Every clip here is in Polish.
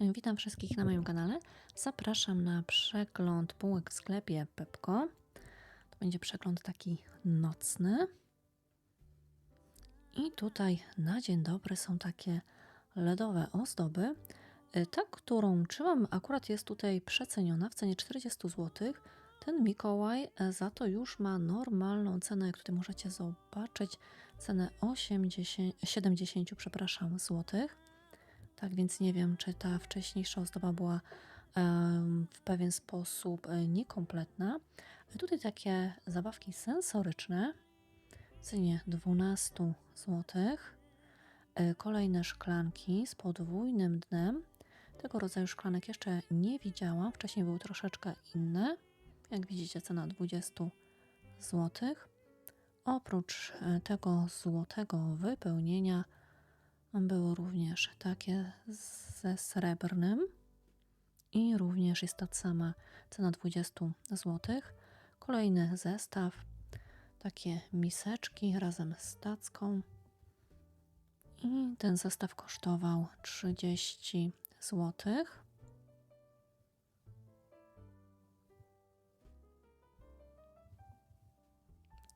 Witam wszystkich na moim kanale. Zapraszam na przegląd półek w sklepie Pepko. To będzie przegląd taki nocny. I tutaj na dzień dobry są takie LEDowe ozdoby. Y, Ta, którą trzymam, akurat jest tutaj przeceniona w cenie 40 zł. Ten Mikołaj e, za to już ma normalną cenę, jak tutaj możecie zobaczyć, cenę 80, 70 przepraszam, złotych. Tak więc nie wiem, czy ta wcześniejsza ozdoba była w pewien sposób e, niekompletna. E, Tutaj takie zabawki sensoryczne w cenie 12 zł. Kolejne szklanki z podwójnym dnem. Tego rodzaju szklanek jeszcze nie widziałam. Wcześniej były troszeczkę inne. Jak widzicie, cena 20 zł. Oprócz e, tego złotego wypełnienia były również takie ze srebrnym i również jest ta sama cena 20 zł. Kolejny zestaw, takie miseczki razem z tacką i ten zestaw kosztował 30 zł.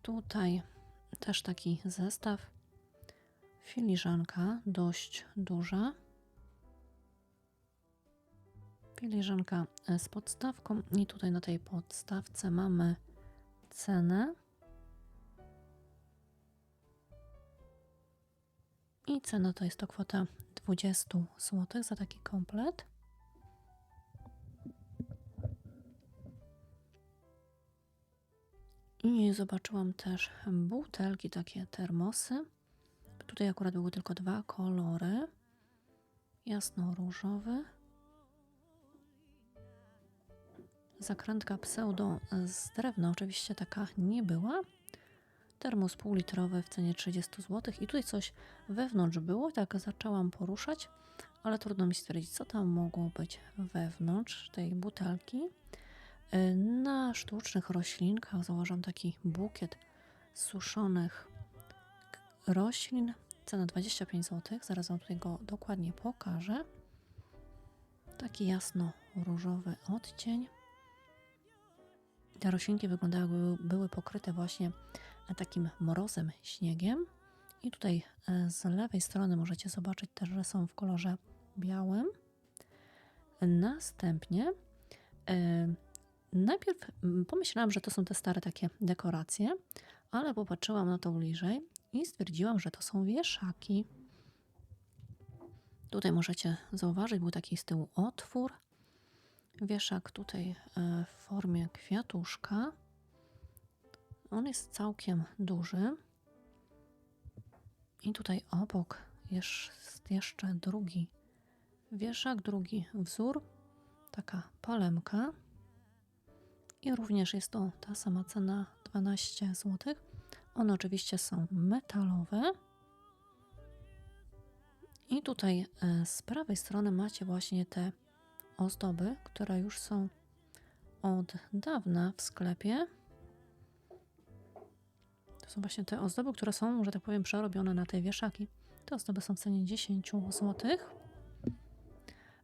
Tutaj też taki zestaw Filiżanka dość duża. Filiżanka e, z podstawką i tutaj na tej podstawce mamy cenę. I cena to jest to kwota 20 zł za taki komplet. I zobaczyłam też butelki, takie termosy. Tutaj akurat były tylko dwa kolory. Jasno-różowy. Zakrętka pseudo z drewna oczywiście taka nie była. Termos półlitrowy w cenie 30 zł. I tutaj coś wewnątrz było, tak zaczęłam poruszać, ale trudno mi stwierdzić, co tam mogło być wewnątrz tej butelki. Y, Na sztucznych roślinkach założam taki bukiet suszonych roślin. Cena 25 zł. Zaraz Wam tutaj go dokładnie pokażę. Taki jasno-różowy odcień. Te roślinki wyglądały, jakby były pokryte właśnie takim mrozem, śniegiem. I tutaj e, z lewej strony możecie zobaczyć też, że są w kolorze białym. Następnie e, najpierw pomyślałam, że to są te stare takie dekoracje, ale popatrzyłam na to bliżej i stwierdziłam, że to są wieszaki. Tutaj możecie zauważyć, był taki z tyłu otwór. Wieszak tutaj e, w formie kwiatuszka. On jest całkiem duży. I tutaj obok jest jeszcze drugi wieszak, drugi wzór, taka palemka. I również jest to ta sama cena 12 zł. One oczywiście są metalowe. I tutaj e, z prawej strony macie właśnie te ozdoby, które już są od dawna w sklepie. To są właśnie te ozdoby, które są, że tak powiem, przerobione na te wieszaki. Te ozdoby są w cenie 10 zł.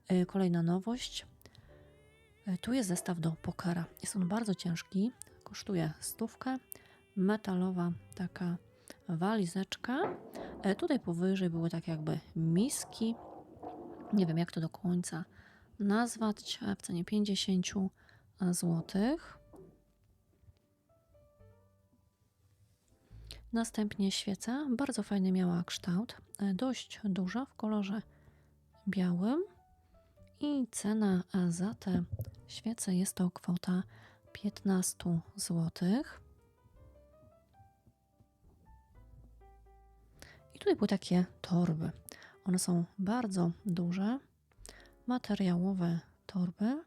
E, Kolejna nowość. E, Tu jest zestaw do pokera. Jest on bardzo ciężki, kosztuje stówkę. Metalowa taka walizeczka. E, Tutaj powyżej były tak jakby miski. Nie wiem jak to do końca nazwać. W cenie 50 zł. Następnie świeca. Bardzo fajny miała kształt. e, Dość duża w kolorze białym. I cena e, za te świece jest to kwota 15 zł. Tutaj były takie torby. One są bardzo duże, materiałowe torby.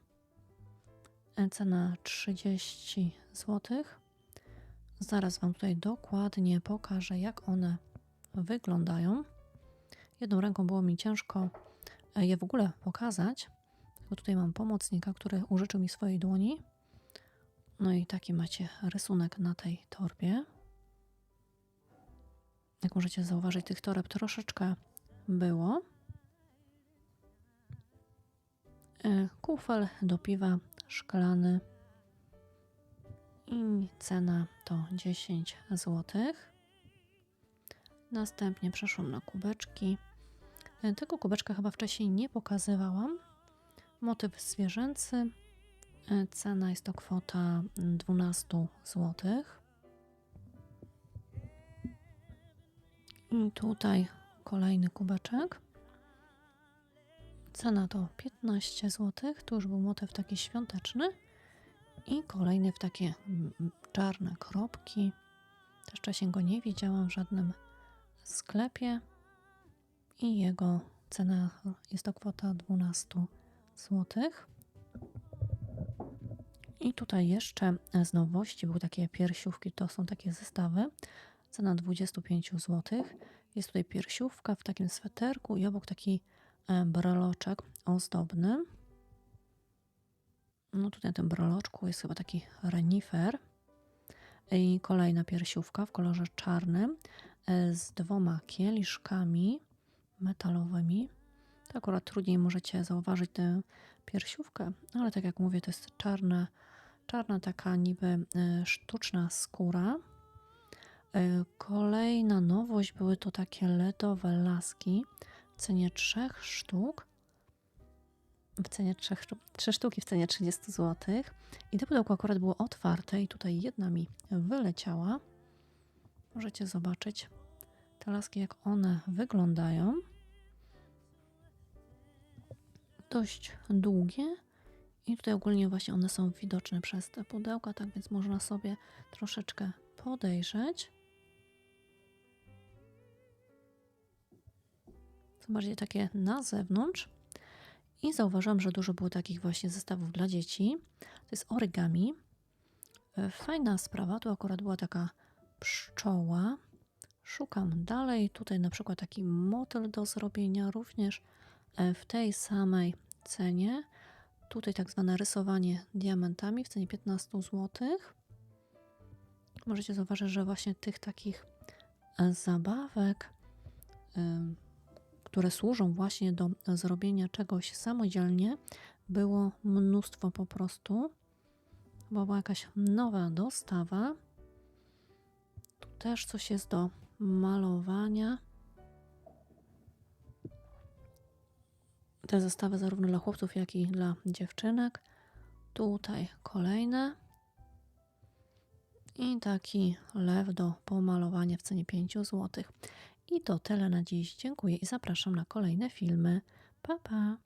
Cena 30 zł. Zaraz Wam tutaj dokładnie pokażę, jak one wyglądają. Jedną ręką było mi ciężko e, je w ogóle pokazać. Tylko tutaj mam pomocnika, który użyczył mi swojej dłoni. No i taki macie rysunek na tej torbie. Jak możecie zauważyć, tych toreb troszeczkę było. E, Kufel do piwa szklany i cena to 10 zł. Następnie przeszłam na kubeczki. E, Tego kubeczka chyba wcześniej nie pokazywałam. Motyw zwierzęcy. E, Cena jest to kwota 12 zł. I tutaj kolejny kubeczek. Cena to 15 zł. Tu już był motyw taki świąteczny. I kolejny w takie czarne kropki. Też wcześniej go nie widziałam w żadnym sklepie. I jego cena jest to kwota 12 zł. I tutaj jeszcze z nowości były takie piersiówki, to są takie zestawy. Cena 25 zł. Jest tutaj piersiówka w takim sweterku i obok taki e, breloczek ozdobny. No tutaj na tym breloczku jest chyba taki renifer. I kolejna piersiówka w kolorze czarnym e, z dwoma kieliszkami metalowymi. To akurat trudniej możecie zauważyć tę piersiówkę, ale tak jak mówię, to jest czarna, czarna taka niby e, sztuczna skóra. E, Kolejna nowość były to takie LEDowe laski w cenie trzech sztuk. W cenie trzech sztuk, trzy sztuki w cenie 30 zł. I to pudełko akurat było otwarte i tutaj jedna mi wyleciała. Możecie zobaczyć te laski, jak one wyglądają. Dość długie. I tutaj ogólnie właśnie one są widoczne przez te pudełka, tak więc można sobie troszeczkę podejrzeć. Są bardziej takie na zewnątrz. I zauważyłam, że dużo było takich właśnie zestawów dla dzieci. To jest origami. E, Fajna sprawa. Tu akurat była taka pszczoła. Szukam dalej. Tutaj na przykład taki motyl do zrobienia również e, w tej samej cenie. Tutaj tak zwane rysowanie diamentami w cenie 15 zł. Możecie zauważyć, że właśnie tych takich e, zabawek, które służą właśnie do zrobienia czegoś samodzielnie, było mnóstwo po prostu. Chyba była jakaś nowa dostawa. Tu też coś jest do malowania. Te zestawy zarówno dla chłopców, jak i dla dziewczynek. Tutaj kolejne. I taki lew do pomalowania w cenie 5 zł. I to tyle na dziś. Dziękuję i zapraszam na kolejne filmy. Pa, pa!